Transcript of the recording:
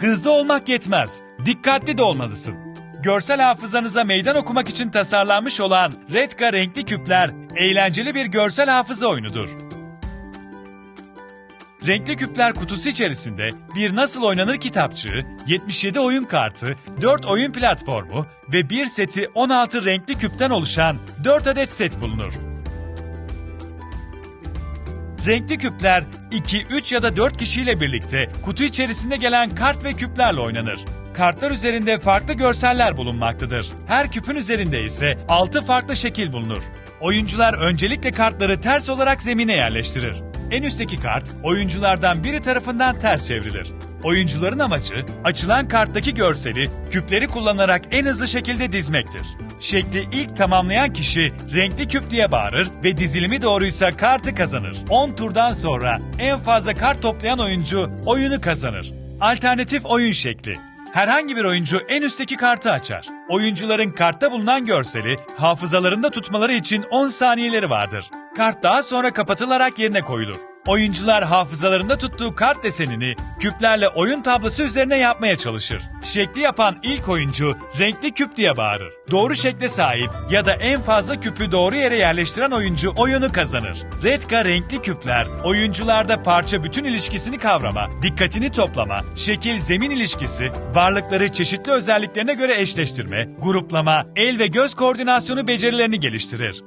Hızlı olmak yetmez, dikkatli de olmalısın. Görsel hafızanıza meydan okumak için tasarlanmış olan Redka renkli küpler eğlenceli bir görsel hafıza oyunudur. Renkli küpler kutusu içerisinde bir nasıl oynanır kitapçığı, 77 oyun kartı, 4 oyun platformu ve bir seti 16 renkli küpten oluşan 4 adet set bulunur. Renkli küpler 2, 3 ya da 4 kişiyle birlikte kutu içerisinde gelen kart ve küplerle oynanır. Kartlar üzerinde farklı görseller bulunmaktadır. Her küpün üzerinde ise 6 farklı şekil bulunur. Oyuncular öncelikle kartları ters olarak zemine yerleştirir. En üstteki kart oyunculardan biri tarafından ters çevrilir. Oyuncuların amacı açılan karttaki görseli küpleri kullanarak en hızlı şekilde dizmektir. Şekli ilk tamamlayan kişi renkli küp diye bağırır ve dizilimi doğruysa kartı kazanır. 10 turdan sonra en fazla kart toplayan oyuncu oyunu kazanır. Alternatif oyun şekli. Herhangi bir oyuncu en üstteki kartı açar. Oyuncuların kartta bulunan görseli hafızalarında tutmaları için 10 saniyeleri vardır. Kart daha sonra kapatılarak yerine koyulur. Oyuncular hafızalarında tuttuğu kart desenini küplerle oyun tablosu üzerine yapmaya çalışır. Şekli yapan ilk oyuncu renkli küp diye bağırır. Doğru şekle sahip ya da en fazla küpü doğru yere yerleştiren oyuncu oyunu kazanır. Redka renkli küpler oyuncularda parça bütün ilişkisini kavrama, dikkatini toplama, şekil zemin ilişkisi, varlıkları çeşitli özelliklerine göre eşleştirme, gruplama, el ve göz koordinasyonu becerilerini geliştirir.